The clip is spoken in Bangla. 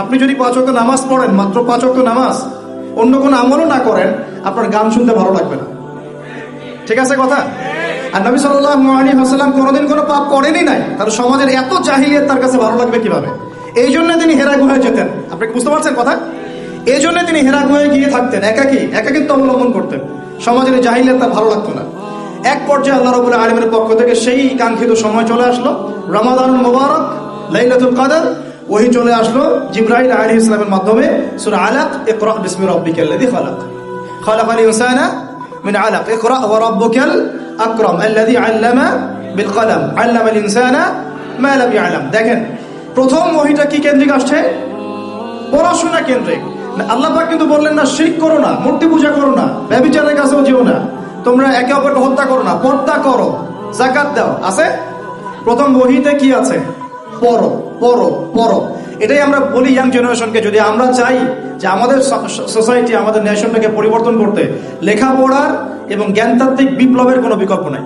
আপনি যদি পাঁচ ওয়াক্ত নামাজ পড়েন, মাত্র পাঁচ ওয়াক্ত নামাজ, অন্য কোনো আমলও না করেন, আপনার গান শুনতে ভালো লাগবে না। ঠিক আছে কথা? আর নবী সাল্লাল্লাহু আলাইহি ওয়াসাল্লাম কোনোদিন কোনো পাপ করেনই নাই। তার সমাজের এত জাহিলিয়াত তার কাছে ভালো লাগবে কীভাবে? এই জন্য তিনি হেরা গুহায় যেতেন। আপনি বুঝতে পারছেন কথা? এই জন্য তিনি হেরা গুহায় গিয়ে থাকতেন, একাকি একাকিত্ব অবলম্বন করতেন। সমাজের জাহিলিয়াত তার ভালো লাগতো না। এক পর্যায়ে আল্লাহ রাব্বুল আলামিনের পক্ষ থেকে সেই কাঙ্ক্ষিত সময় চলে আসলো। রমাদান মোবারক, লাইলাতুল কদর ওহি চলে আসলো জিব্রাইল আলাইহিস সালামের মাধ্যমে সূরা আলাক ইকরা বিসমি রাব্বিকাল্লাযী খালাক খালাকাল ইনসানা من علق اقرأ وربك الأكرم الذي علم بالقلم علم الإنسان ما لم يعلم দেখেন প্রথম মহিটা কি কেন্দ্রিক আসছে পড়াশোনা কেন্দ্রিক আল্লাহ পাক কিন্তু বললেন না শিরিক করো না মূর্তি পূজা করো না ব্যবিচারের কাছেও যেও না তোমরা একে অপরকে হত্যা করো না পর্দা করো জাকাত দাও আছে প্রথম বহিতে কি আছে পড়ো পর পর। এটাই আমরা বলি ইয়াং জেনারেশনকে যদি আমরা চাই যে আমাদের সোসাইটি আমাদের নেশনটাকে পরিবর্তন করতে, লেখাপড়ার এবং জ্ঞানতাত্ত্বিক বিপ্লবের কোনো বিকল্প নাই।